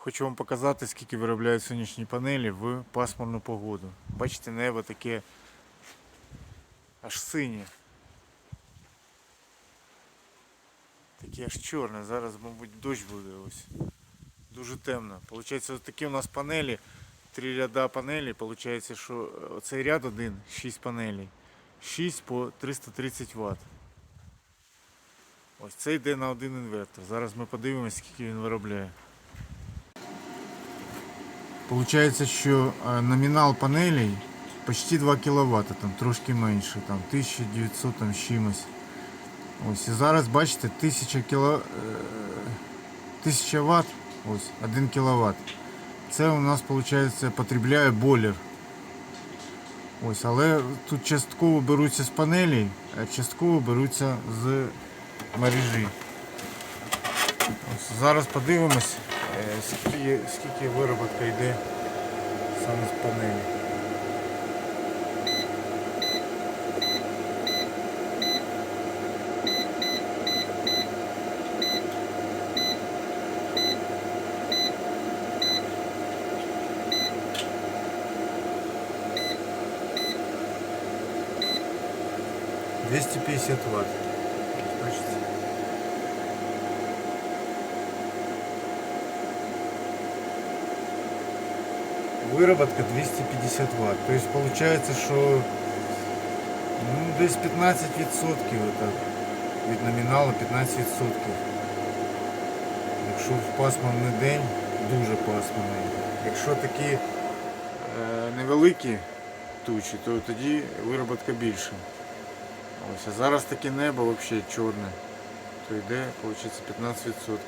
Хочу вам показати, скільки виробляють сонячні панелі в пасмурну погоду. Бачите, небо таке аж синє. Таке аж чорне. Зараз, мабуть, дощ буде ось. Дуже темно. Получається, ось такі у нас панелі, три ряда панелей. Получається, що оцей ряд один, 6 панелей. 6 по 330 Вт. Ось це йде на один інвертор. Зараз ми подивимося, скільки він виробляє. Получається, що е, номінал панелей почти 2 кВт, там трошки менше, там 1900 там чимось. Ось і зараз бачите 1000 кіло... е, 1000 Вт, ось 1 кВт. Це у нас виходить потребляє бойлер. Ось, але тут частково беруться з панелей, а частково беруться з мережі. Ось, зараз подивимось, скільки, скільки вироботка йде саме з панелі. Двести пятьдесят ватт. Бачите? Выработка 250 ватт. То есть получается, что ну, десь 15% это від номіналу 15%. Якщо в пасмурний день, дуже пасмурний. Якщо такі е, невеликі тучі, то тоді вироботка більша. Ось, а зараз таке небо взагалі чорне, то йде, виходить, 15%.